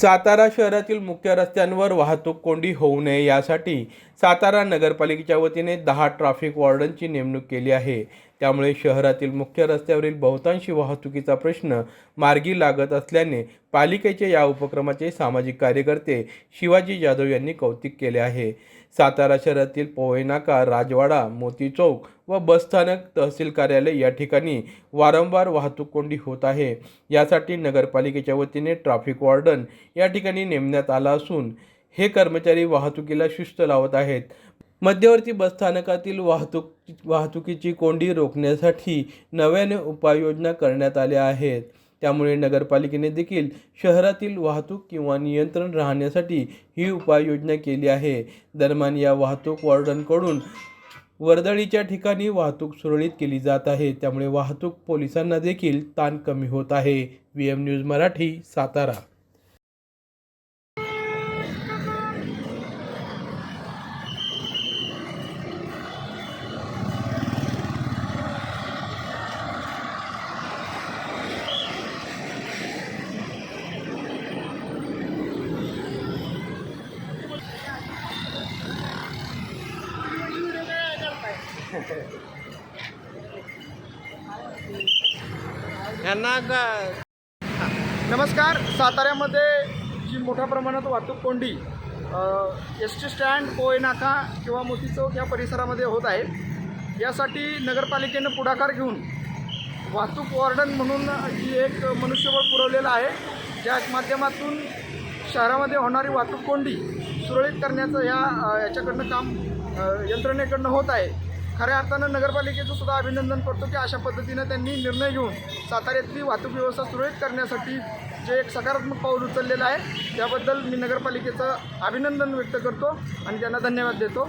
सातारा शहरातील मुख्य रस्त्यांवर वाहतूक कोंडी होऊ नये यासाठी सातारा नगरपालिकेच्या वतीने दहा ट्रॅफिक वॉर्डनची नेमणूक केली आहे. त्यामुळे शहरातील मुख्य रस्त्यावरील बहुतांशी वाहतुकीचा प्रश्न मार्गी लागत असल्याने पालिकेच्या या उपक्रमाचे सामाजिक कार्यकर्ते शिवाजी जाधव यांनी कौतुक केले आहे. सातारा शहरातील पोहेनाका राजवाडा मोती चौक व बसस्थानक तहसील कार्यालय या ठिकाणी वारंवार वाहतूक कोंडी होत आहे. यासाठी नगरपालिकेच्या वतीने ट्रॅफिक वॉर्डन या ठिकाणी नेमण्यात आला असून हे कर्मचारी वाहतुकीला शिस्त लावत आहेत. मध्यवर्ती बसस्थानकातील वाहतूक वाहतुकीची कोंडी रोखण्यासाठी नव्याने उपाययोजना करण्यात आल्या आहेत. त्यामुळे नगरपालिकेने देखील शहरातील वाहतूक किंवा नियंत्रण राहण्यासाठी ही उपाययोजना केली आहे. दरम्यान या वाहतूक वॉर्डनकडून वर्दळीच्या ठिकाणी वाहतूक सुरळीत केली जात आहे. त्यामुळे वाहतूक पोलिसांना देखील ताण कमी होत आहे. V M news Marathi Satara. यांना नमस्कार साताऱ्यामध्ये जी मोठ्या प्रमाणात वाहतूक कोंडी एस टी स्टँड कोयनाका किंवा मोती चौक या परिसरामध्ये होत आहे. यासाठी नगरपालिकेनं पुढाकार घेऊन वाहतूक वॉर्डन म्हणून जी एक मनुष्यबळ पुरवलेलं आहे. ज्या माध्यमातून शहरामध्ये होणारी वाहतूक कोंडी सुरळीत करण्याचं या याच्याकडनं काम यंत्रणेकडनं होत आहे. खऱ्या अर्थानं नगरपालिकेचं सुद्धा अभिनंदन करतो की अशा पद्धतीनं त्यांनी निर्णय घेऊन साताऱ्यातली वाहतूक व्यवस्था सुरळीत करण्यासाठी जे एक सकारात्मक पाऊल उचललेलं आहे त्याबद्दल मी नगरपालिकेचं अभिनंदन व्यक्त करतो आणि त्यांना धन्यवाद देतो.